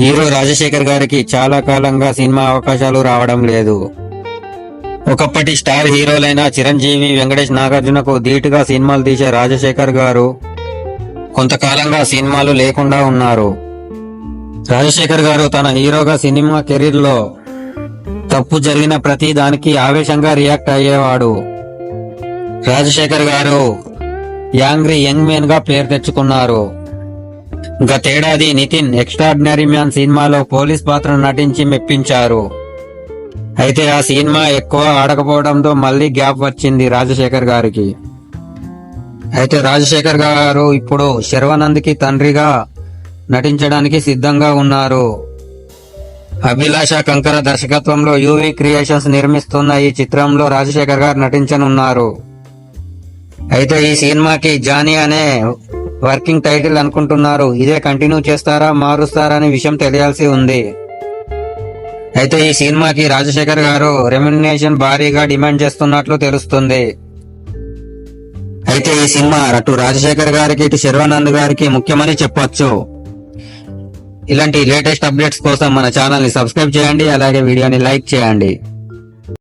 Hero Rajasekhar గారికి చాలా కాలంగా సినిమా అవకాశాలు రావడం లేదు. ఒకప్పటి స్టార్ హీరోలైన చిరంజీవి వెంకటేష్ నాగార్జునకు ధీటుగా సినిమాలు తీసే రాజశేఖర్ గారు కొంతకాలంగా సినిమాలు లేకుండా ఉన్నారు. రాజశేఖర్ గారు తన హీరోగా సినిమా కెరీర్లో తప్పు జరిగిన ప్రతి దానికి ఆవేశంగా రియాక్ట్ అయ్యేవాడు. రాజశేఖర్ గారు యాంగ్రీ యంగ్ మ్యాన్గా పేరు తెచ్చుకున్నారు. గతేడాది నితిన్ ఎక్స్ట్రాడినరీ మ్యాన్ సినిమాలో పోలీస్ పాత్ర నటించి మెప్పించారు. అయితే ఆ సినిమా ఎక్కువ ఆడకపోవడంతో మళ్ళీ గ్యాప్ వచ్చింది రాజశేఖర్ గారికి. అయితే రాజశేఖర్ గారు ఇప్పుడు శర్వానంద్కి తండ్రిగా నటించడానికి సిద్ధంగా ఉన్నారు. అభిలాష కంకర దర్శకత్వంలో యూవీ క్రియేషన్స్ నిర్మిస్తున్న ఈ చిత్రంలో రాజశేఖర్ గారు నటించనున్నారు. అయితే ఈ సినిమాకి జానీ అనే వర్కింగ్ టైటిల్ అనుకుంటున్నారు. ఇదే కంటిన్యూ చేస్తారా మారుస్తారా అనే విషయం తెలియాల్సి ఉంది. అయితే ఈ సినిమాకి రాజశేఖర్ గారు రెమ్యునేషన్ భారీగా డిమాండ్ చేస్తున్నట్లు తెలుస్తుంది. అయితే ఈ సినిమా అటు రాజశేఖర్ గారికి ఇటు శర్వానంద్ గారికి ముఖ్యమని చెప్పొచ్చు. ఇలాంటి లేటెస్ట్ అప్డేట్స్ కోసం మన ఛానల్ని సబ్స్క్రైబ్ చేయండి అలాగే వీడియోని లైక్ చేయండి.